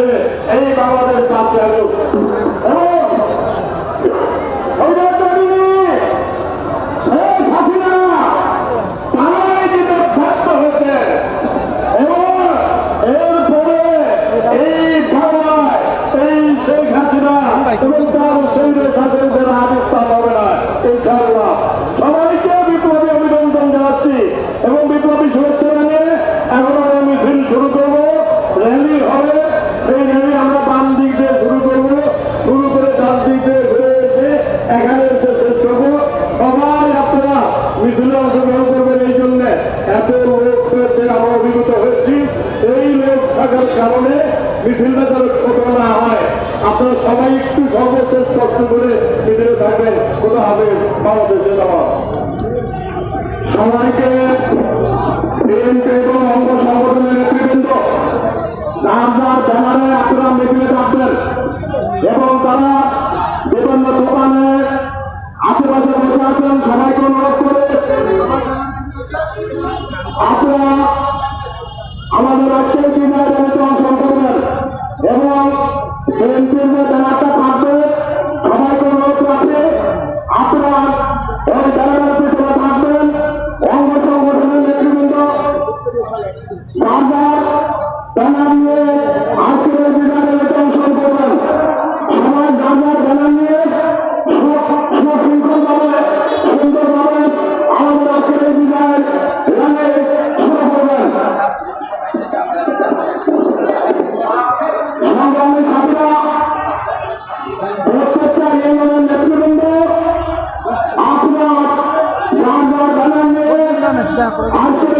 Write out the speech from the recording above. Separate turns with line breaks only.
Ey babadır করছি, এই লোক থাকার কারণে মিছিল যেন ঘটনা হয়। আপনারা সবাই একটু সর্বশেষ কষ্ট করে মিছিলে থাকবেন কোথা হবে বাংলাদেশে যাওয়া। সবাইকে এবং অঙ্গ সংগঠনের নেতৃবৃন্দ ব্যানারে আপনারা মিছিলে থাকবেন এবং তারা বিভিন্ন দোকানে আশেপাশে বসে আছেন, সবাইকে অনুরোধ করে। আপনারা আমাদের আজকে চিন্তা এবং Arkadan kurabilir.